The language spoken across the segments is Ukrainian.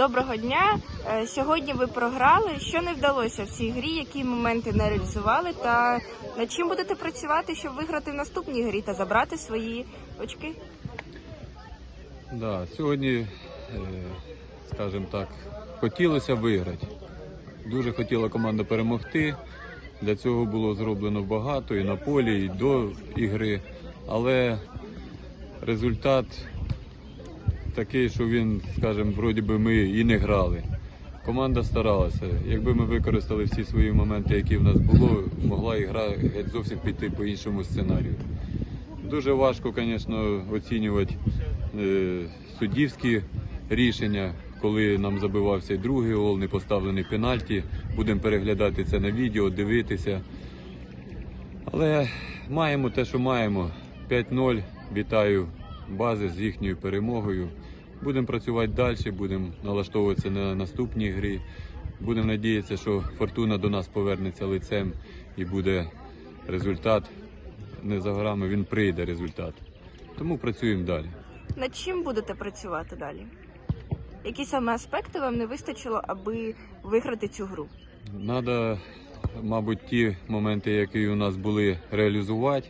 Доброго дня. Е, Сьогодні ви програли. Що не вдалося в цій грі, які моменти не реалізували, та над чим будете працювати, щоб виграти в наступній грі та забрати свої очки? Да, сьогодні, е, скажімо так, хотілося виграти. Дуже хотіла команда перемогти. Для цього було зроблено багато і на полі, і до ігри. Але результат такий, що він, скажімо, вроді би ми і не грали. Команда старалася. Якби ми використали всі свої моменти, які в нас було, могла і гра зовсім піти по іншому сценарію. Дуже важко, звісно, оцінювати е, суддівські рішення, коли нам забивався і другий гол, не поставлений пенальті. Будемо переглядати це на відео, дивитися. Але маємо те, що маємо. 5-0. Вітаю бази з їхньою перемогою. Будемо працювати далі, будемо налаштовуватися на наступній грі. Будемо надіятися, що фортуна до нас повернеться лицем і буде результат. Не за горами він прийде результат. Тому працюємо далі. Над чим будете працювати далі? Які саме аспекти вам не вистачило, аби виграти цю гру? Надо, мабуть, ті моменти, які у нас були, реалізувати.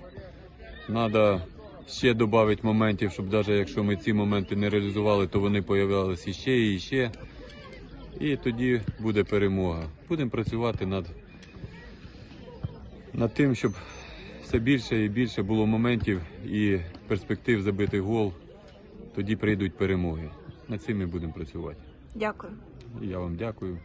Надо ще додати моментів, щоб навіть якщо ми ці моменти не реалізували, то вони появлялися іще і ще. І тоді буде перемога. Будемо працювати над, над тим, щоб все більше і більше було моментів і перспектив забити гол. Тоді прийдуть перемоги. Над цим ми будемо працювати. Дякую. Я вам дякую.